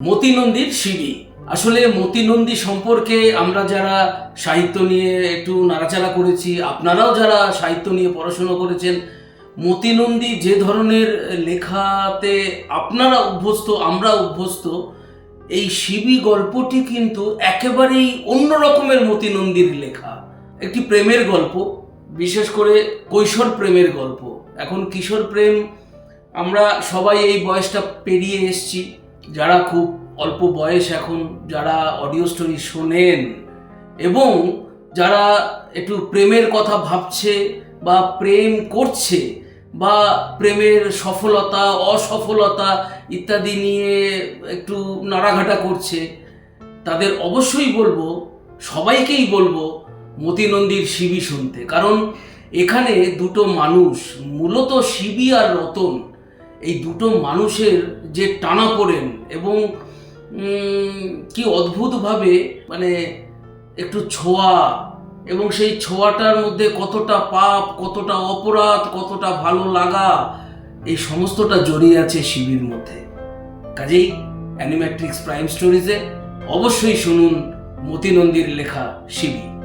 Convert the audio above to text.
মতিনন্দীর শিবি আসলে মতিনন্দী সম্পর্কে আমরা যারা সাহিত্য নিয়ে একটু নাড়াচাড়া করেছি, আপনারাও যারা সাহিত্য নিয়ে পড়াশোনা করেছেন, মতিনন্দী যে ধরনের লেখাতে আপনারা অভ্যস্ত, আমরা অভ্যস্ত, এই শিবি গল্পটি কিন্তু একেবারেই অন্য রকমের মতিনন্দীর লেখা। একটি প্রেমের গল্প, বিশেষ করে কৈশোর প্রেমের গল্প। এখন কিশোর প্রেম, আমরা সবাই এই বয়সটা পেরিয়ে এসছি। যারা খুব অল্প বয়স এখন, যারা অডিও স্টোরি শোনেন এবং যারা একটু প্রেমের কথা ভাবছে বা প্রেম করছে বা প্রেমের সফলতা, অসফলতা ইত্যাদি নিয়ে একটু নাড়াঘাটা করছে, তাদের অবশ্যই বলব, সবাইকেই বলব, মতিনন্দীর শিবি শুনতে। কারণ এখানে দুটো মানুষ, মূলত শিবি আর রতন এই দুটো মানুষের যে টানা পড়েন এবং কি অদ্ভুতভাবে মানে একটু ছোঁয়া এবং সেই ছোঁয়াটার মধ্যে কতটা পাপ, কতটা অপরাধ, কতটা ভালো লাগা, এই সমস্তটা জড়িয়ে আছে শিবির মধ্যে। কাজেই অ্যানিম্যাট্রিক্স প্রাইম স্টোরিজে অবশ্যই শুনুন মতিনন্দীর লেখা শিবি